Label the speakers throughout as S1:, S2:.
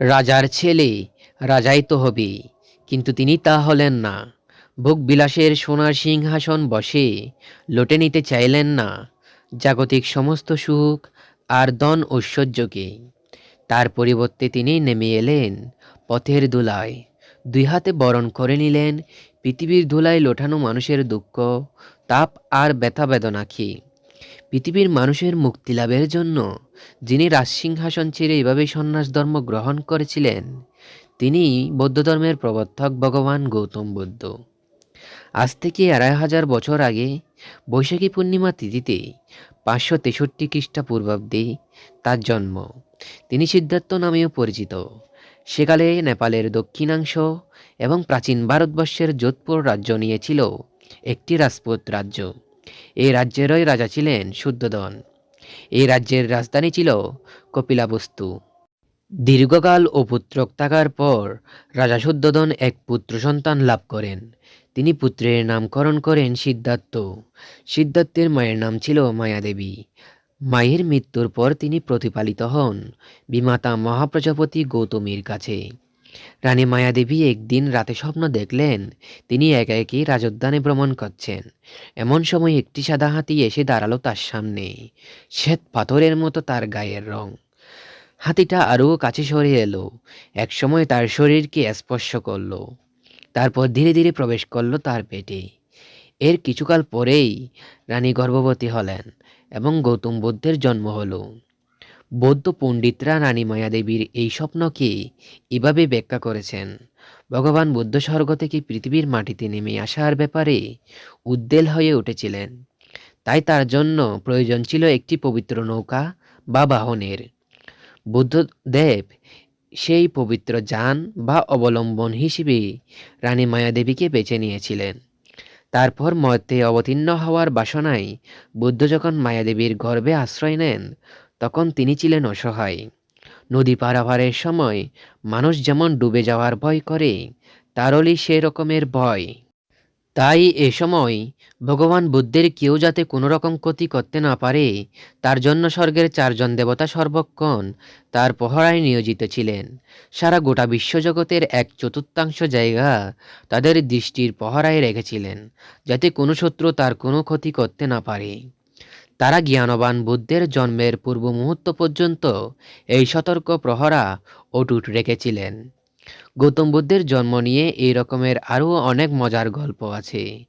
S1: রাজার ছেলে, রাজাই তো হবে। কিন্তু তিনি তা হলেন না। ভোগ বিলাসের সোনার সিংহাসন বসে, লোটে নিতে চাইলেন না। জাগতিক সমস্ত সুখ আর দন ঐশ্বর্যকে। তার পরিবর্তে তিনি নেমে এলেন পথের ধুলায় দুই হাতে বরণ করে নিলেন, পৃথিবীর ধুলায় লোটানো মানুষের দুঃখ, তাপ আর ব্যথা বেদনাকে। পৃথিবীর মানুষের মুক্তি লাভের জন্য যিনি রাজসিংহাসন ছেড়ে এভাবে সন্ন্যাস ধর্ম গ্রহণ করেছিলেন, তিনি বৌদ্ধ ধর্মের প্রবর্তক ভগবান গৌতম বুদ্ধ। আজ থেকে আড়াই হাজার বছর আগে বৈশাখী পূর্ণিমা তিথিতে পাঁচশো তেষট্টি খ্রিস্টাপূর্বাব্দে তার জন্ম। তিনি সিদ্ধার্থ নামেও পরিচিত। সেকালে নেপালের দক্ষিণাংশ এবং প্রাচীন ভারতবর্ষের যোধপুর রাজ্য নিয়েছিল একটি রাজপুত রাজ্য। এই রাজ্যেরই রাজা ছিলেন শুদ্ধোধন। এই রাজ্যের রাজধানী ছিল কপিলাবস্তু। দীর্ঘকাল ও পুত্রক থাকার পর রাজা শুদ্ধোধন এক পুত্র সন্তান লাভ করেন। তিনি পুত্রের নামকরণ করেন সিদ্ধার্থ। সিদ্ধার্থের মায়ের নাম ছিল মায়াদেবী। মায়ের মৃত্যুর পর তিনি প্রতিপালিত হন বিমাতা মহাপ্রজাপতি গৌতমীর কাছে। রানী মায়াদেবী একদিন রাতে স্বপ্ন দেখলেন, তিনি একা একই রাজোদ্যানে ভ্রমণ করছেন। এমন সময় একটি সাদা হাতি এসে দাঁড়াল তার সামনে। শ্বেত পাথরের মতো তার গায়ের রং। হাতিটা আরও কাছে সরে এলো। একসময় তার শরীরকে স্পর্শ করল। তারপর ধীরে ধীরে প্রবেশ করল তার পেটে। এর কিছুকাল পরেই রানী গর্ভবতী হলেন এবং গৌতম বুদ্ধের জন্ম হলো। বৌদ্ধ পণ্ডিতরা রানী মায়াদেবীর এই স্বপ্নকে এভাবে ব্যাখ্যা করেছেন। ভগবান বুদ্ধ স্বর্গ থেকে পৃথিবীর মাটিতে নেমে আসার ব্যাপারে উদ্বেল হয়ে উঠেছিলেন। তাই তার জন্য প্রয়োজন ছিল একটি পবিত্র নৌকা বা বাহনের। বুদ্ধদেব সেই পবিত্র যান বা অবলম্বন হিসেবে রানী মায়াদেবীকে বেছে নিয়েছিলেন। তারপর মর্তে অবতীর্ণ হওয়ার বাসনায় বুদ্ধ যখন মায়াদেবীর গর্ভে আশ্রয় নেন তখন তিনি ছিলেন অসহায়। নদী পারাপারের সময় মানুষ যেমন ডুবে যাওয়ার ভয় করে, তারলি সে রকমের ভয়। তাই এ সময় ভগবান বুদ্ধের কেউ যাতে কোনো রকম ক্ষতি করতে না পারে, তার জন্য স্বর্গের চারজন দেবতা সর্বক্ষণ তার পহরায় নিয়োজিত ছিলেন। সারা গোটা বিশ্বজগতের এক চতুর্থাংশ জায়গা তাদের দৃষ্টির পহরায় রেখেছিলেন, যাতে কোনো শত্রু তার কোনো ক্ষতি করতে না পারে। তারা জ্ঞানবান বুদ্ধের জন্মের পূর্ব মুহূর্ত পর্যন্ত এই সতর্ক প্রহরা অটুট রেখেছিলেন। গৌতম বুদ্ধের জন্ম নিয়ে এই রকমের আরও অনেক মজার গল্প আছে।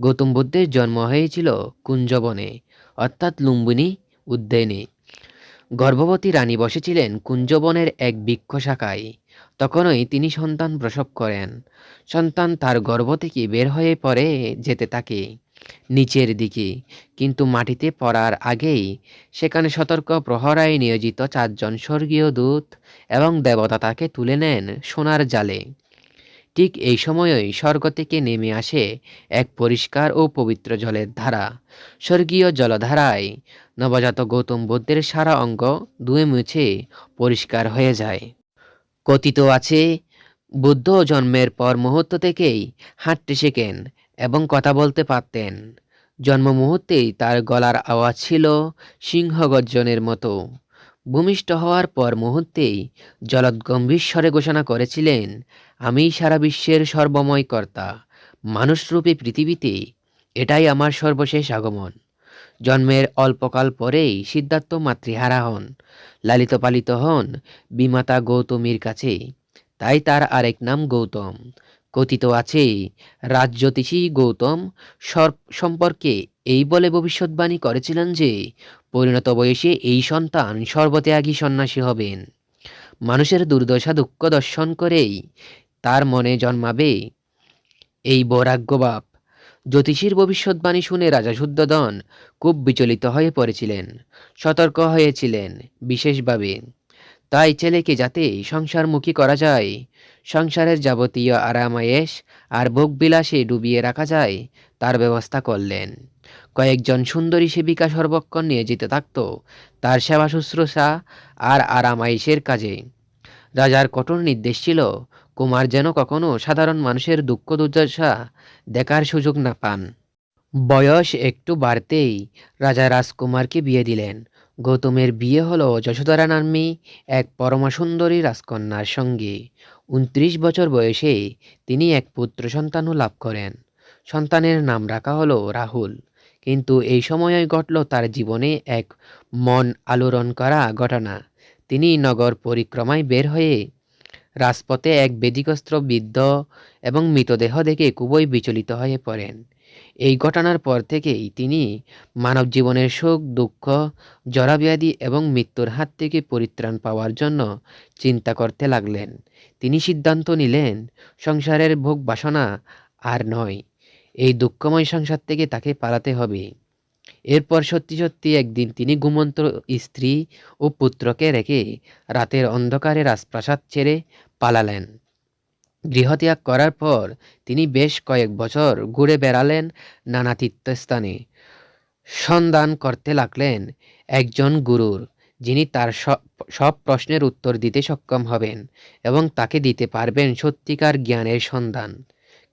S1: গৌতম বুদ্ধের জন্ম হয়েছিল কুঞ্জবনে, অর্থাৎ লুম্বিনী উদ্যানে। গর্ভবতী রানী বসেছিলেন কুঞ্জবনের এক বৃক্ষ শাখায়। তখনই তিনি সন্তান প্রসব করেন। সন্তান তার গর্ভ থেকে বের হয়ে পড়ে যেতে থাকে। নিচের দিকে। কিন্তু মাটিতে পড়ার আগেই সেখানে সতর্ক প্রহরায় নিয়োজিত চারজন স্বর্গীয় দূত এবং দেবতা তাকে তুলে নেন সোনার জালে। ঠিক এই সময়ই স্বর্গ থেকে নেমে আসে এক পরিষ্কার ও পবিত্র জলের ধারা। স্বর্গীয় জলধারায় নবজাত গৌতম বুদ্ধের সারা অঙ্গ ধুয়ে মুছে পরিষ্কার হয়ে যায়। কথিত আছে, বুদ্ধ জন্মের পর মুহূর্ত থেকেই হাঁটতে শেখেন এবং কথা বলতে পারতেন। জন্ম মুহূর্তেই তার গলার আওয়াজ ছিল সিংহগর্জনের মতো। ভূমিষ্ঠ হওয়ার পর মুহূর্তেই জলদ গম্ভীর স্বরে ঘোষণা করেছিলেন আমি সারা বিশ্বের সর্বময় কর্তা। মানুষরূপী পৃথিবীতে এটাই আমার সর্বশেষ আগমন। জন্মের অল্পকাল পরেই সিদ্ধার্থ মাতৃহারা হন। লালিত পালিত হন বিমাতা গৌতমীর কাছে। তাই তার আরেক নাম গৌতম। কথিত আছে, রাজজ্যোতিষী গৌতম সর্প সম্পর্কে এই বলে ভবিষ্যৎবাণী করেছিলেন যে, পরিণত বয়সে এই সন্তান সর্বত্যাগী সন্ন্যাসী হবেন। মানুষের দুর্দশা দুঃখ দর্শন করেই তার মনে জন্মাবে এই বৈরাগ্যবাপ। জ্যোতিষীর ভবিষ্যৎবাণী শুনে রাজা শুদ্ধদন খুব বিচলিত হয়ে পড়েছিলেন, সতর্ক হয়েছিলেন বিশেষভাবে। তাই ছেলেকে যাতে সংসারমুখী করা যায়? সংসারের যাবতীয় আরামায়েশ আর ভোগবিলাসে ডুবিয়ে রাখা যায়, তার ব্যবস্থা করলেন। কয়েকজন সুন্দরী সেবিকা সর্বক্ষণ নিয়ে যেতে থাকত, তার সেবা শুশ্রূষা আর আরামায়েশের কাজে। রাজার কঠোর নির্দেশ ছিল, কুমার যেন কখনো সাধারণ মানুষের দুঃখ দুর্দশা দেখার সুযোগ না পান। বয়স একটু বাড়তেই রাজা রাজকুমারকে বিয়ে দিলেন। গৌতমের বিয়ে হলো যশোধরা নাম্নী এক পরমাসুন্দরী রাজকন্যার সঙ্গে। উনত্রিশ বছর বয়সে তিনি এক পুত্র সন্তানও লাভ করেন। সন্তানের নাম রাখা হলো রাহুল। কিন্তু এই সময়ে ঘটল তার জীবনে এক মন আলোড়ন করা ঘটনা। তিনি নগর পরিক্রমায় বের হয়ে রাজপথে এক বেদিকস্ত্র বৃদ্ধ এবং মৃতদেহ দেখে খুবই বিচলিত হয়ে পড়েন। এই ঘটনার পর থেকেই তিনি মানব জীবনের সুখ, দুঃখ, জরাব্যাধি এবং মৃত্যুর হাত থেকে পরিত্রাণ পাওয়ার জন্য চিন্তা করতে লাগলেন। তিনি সিদ্ধান্ত নিলেন, সংসারের ভোগ বাসনা আর নয়, এই দুঃখময় সংসার থেকে তাকে পালাতে হবে। এরপর সত্যি সত্যি একদিন তিনি ঘুমন্ত স্ত্রী ও পুত্রকে রেখে রাতের অন্ধকারে রাজপ্রাসাদ ছেড়ে পালালেন। গৃহত্যাগ করার পর তিনি বেশ কয়েক বছর ঘুরে বেড়ালেন নানা তীর্থস্থানে। সন্ধান করতে লাগলেন একজন গুরুর, যিনি তার সব প্রশ্নের উত্তর দিতে সক্ষম হবেন এবং তাকে দিতে পারবেন সত্যিকার জ্ঞানের সন্ধান।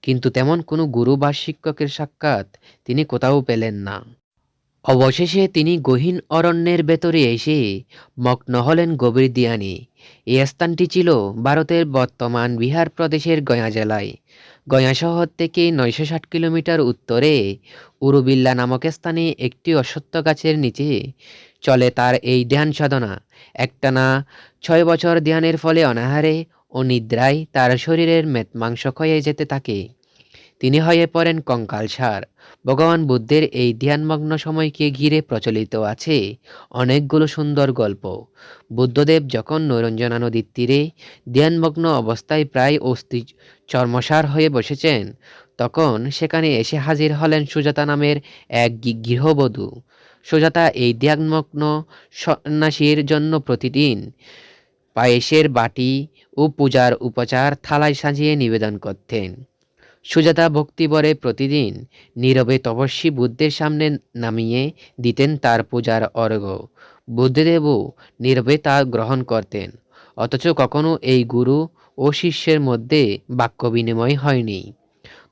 S1: কিন্তু তেমন কোনো গুরু বা শিক্ষকের সাক্ষাৎ তিনি কোথাও পেলেন না। অবশেষে তিনি গহীন অরণ্যের ভেতরে এসে মগ্ন হলেন গভীর দিয়ানে এই স্থানটি ছিল ভারতের বর্তমান বিহার প্রদেশের গয়া জেলায়। গয়া শহর থেকে নয়শো ষাট কিলোমিটার উত্তরে উরুবিল্লা নামক স্থানে একটি অশ্বত্থ গাছের নিচে চলে তার এই ধ্যান সাধনা। একটানা ছয় বছর ধ্যানের ফলে অনাহারে ও নিদ্রায় তার শরীরের মেদ মাংস ক্ষয়ে যেতে থাকে। তিনি হয়ে পড়েন কঙ্কালসার ভগবান বুদ্ধের এই ধ্যানমগ্ন সময়কে ঘিরে প্রচলিত আছে অনেকগুলো সুন্দর গল্প। বুদ্ধদেব যখন নৈরঞ্জনা নদীর তীরে ধ্যানমগ্ন অবস্থায় প্রায় অস্থি চর্মসার হয়ে বসেছেন, তখন সেখানে এসে হাজির হলেন সুজাতা নামের এক গৃহবধূ। সুজাতা এই ধ্যানমগ্ন সন্ন্যাসীর জন্য প্রতিদিন পায়েসের বাটি ও পূজার উপচার, থালায় সাজিয়ে নিবেদন করতেন। সুজাতা ভক্তিবরে প্রতিদিন নীরবে তপস্বী বুদ্ধের সামনে নামিয়ে দিতেন তার পূজার অর্ঘ বুদ্ধদেবও নীরবে তা গ্রহণ করতেন, অথচ কখনো এই গুরু ও শিষ্যের মধ্যে বাক্য বিনিময় হয়নি।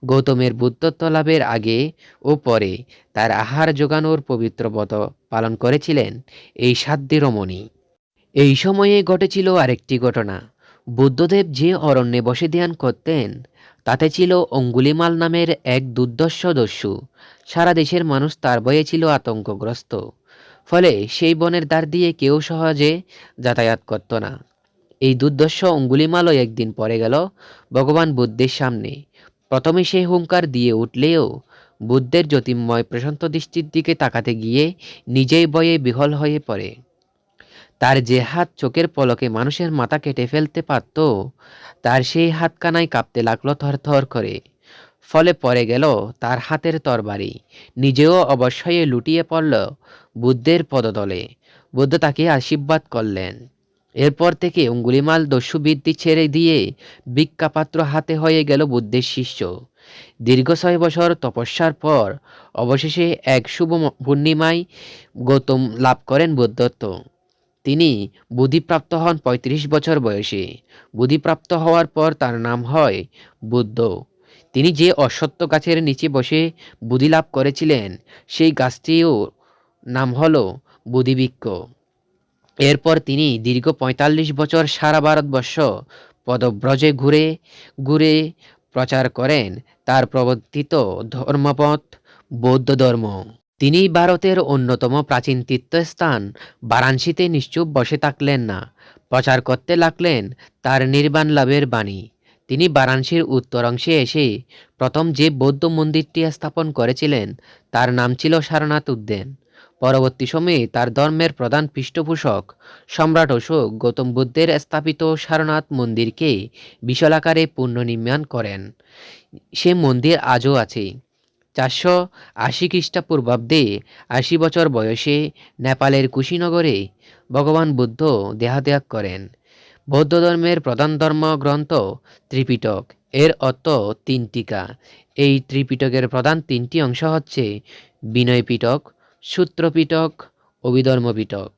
S1: গৌতমের বুদ্ধত্ব লাভের আগে ও পরে তার আহার যোগানোর পবিত্র ব্রত পালন করেছিলেন এই সাধ্যী রমণী। এই সময়ে ঘটেছিল আরেকটি ঘটনা। বুদ্ধদেব যে অরণ্যে বসে ধ্যান করতেন তাতে ছিল অঙ্গুলিমাল নামের এক দুর্দর্শ দস্যু। সারা দেশের মানুষ তার ভয়ে ছিল আতঙ্কগ্রস্ত। ফলে সেই বনের দ্বার দিয়ে কেউ সহজে যাতায়াত করত না। এই দুর্দর্শ অঙ্গুলিমালও একদিন পরে গেল ভগবান বুদ্ধের সামনে। প্রথমে সে হুঙ্কার দিয়ে উঠলেও বুদ্ধের জ্যোতির্ময় প্রশান্ত দৃষ্টির দিকে তাকাতে গিয়ে নিজেই বয়ে বিহল হয়ে পড়ে। তার যে হাত চোখের পলকে মানুষের মাথা কেটে ফেলতে পারত, তার সেই হাতকানায় কাঁপতে লাগল থরথর করে। ফলে পড়ে গেল তার হাতের তরবারি। নিজেও অবশ্যই লুটিয়ে পড়ল বুদ্ধের পদতলে। বুদ্ধ তাকে আশীর্বাদ করলেন। এরপর থেকে অঙ্গুলিমাল দস্যুবৃত্তি ছেড়ে দিয়ে ভিক্ষাপাত্র হাতে হয়ে গেল বুদ্ধের শিষ্য। দীর্ঘ ছয় বছর তপস্যার পর অবশেষে এক শুভ পূর্ণিমায় গৌতম লাভ করেন বুদ্ধত্ব। তিনি বুদ্ধিপ্রাপ্ত হন ৩৫ বছর বয়সে। বুদ্ধিপ্রাপ্ত হওয়ার পর তার নাম হয় বুদ্ধ। তিনি যে অশ্বত্থ গাছের নিচে বসে বুদ্ধি লাভ করেছিলেন, সেই গাছটিও নাম হল বুদ্ধিবৃক্ষ। এরপর তিনি দীর্ঘ ৪৫ বছর সারা ভারতবর্ষ পদব্রজে ঘুরে ঘুরে প্রচার করেন। তার প্রবর্তিত ধর্মপথ বৌদ্ধ ধর্ম। তিনি ভারতের অন্যতম প্রাচীন তীর্থস্থান। বারাণসীতে নিশ্চুপ বসে থাকলেন না। প্রচার করতে লাগলেন তার নির্বাণ লাভের বাণী। তিনি বারাণসীর উত্তর অংশে এসে প্রথম যে বৌদ্ধ মন্দিরটি স্থাপন করেছিলেন, তার নাম ছিল সারনাথ উদ্যান। পরবর্তী সময়ে তার ধর্মের প্রধান পৃষ্ঠপোষক সম্রাট অশোক গৌতম বুদ্ধের স্থাপিত সারনাথ মন্দিরকে বিশালাকারে পুনর্নির্মাণ করেন। সে মন্দির আজও আছে। চারশো আশি খ্রিস্টপূর্বাব্দে আশি বছর বয়সে নেপালের কুশীনগরে ভগবান বুদ্ধ দেহাত্যাগ করেন। বৌদ্ধ ধর্মের প্রধান ধর্মগ্রন্থ ত্রিপিটক। এর অর্থ তিন টিকা এই ত্রিপিটকের প্রধান তিনটি অংশ হচ্ছে বিনয় পিটক সূত্রপিটক অভিধর্ম পিটক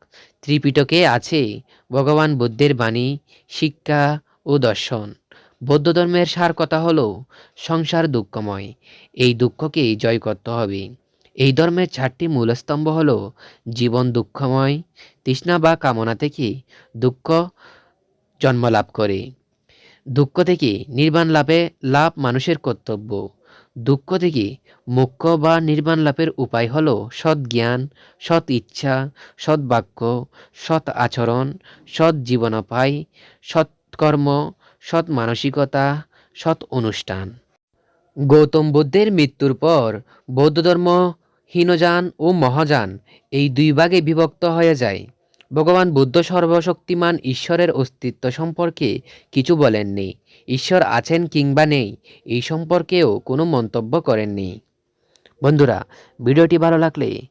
S1: ত্রিপিটকে আছে ভগবান বুদ্ধের বাণী, শিক্ষা ও দর্শন। বৌদ্ধ ধর্মের সার কথা হলো সংসার দুঃখময়। এই দুঃখকে জয় করতে হবে। এই ধর্মের চারটি মূলস্তম্ভ হল জীবন দুঃখময়, তৃষ্ণা বা কামনা থেকে দুঃখ জন্ম লাভ করে। দুঃখ থেকে নির্বাণ লাভে লাভ মানুষের কর্তব্য। দুঃখ থেকে মুখ্য বা নির্বাণ লাভের উপায় হল সৎ জ্ঞান, সৎ ইচ্ছা, সৎ বাক্য, সৎ আচরণ, সৎ জীবনোপায় সৎ কর্ম সৎ মানসিকতা, সৎ অনুষ্ঠান। গৌতম বুদ্ধের মৃত্যুর পর বৌদ্ধ ধর্ম হীনযান ও মহাযান এই দুই ভাগে বিভক্ত হয়ে যায়। ভগবান বুদ্ধ সর্বশক্তিমান ঈশ্বরের অস্তিত্ব সম্পর্কে কিছু বলেননি। ঈশ্বর আছেন কিংবা নেই, এই সম্পর্কেও কোনো মন্তব্য করেননি। বন্ধুরা, ভিডিওটি ভালো লাগলে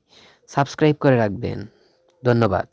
S1: সাবস্ক্রাইব করে রাখবেন। ধন্যবাদ।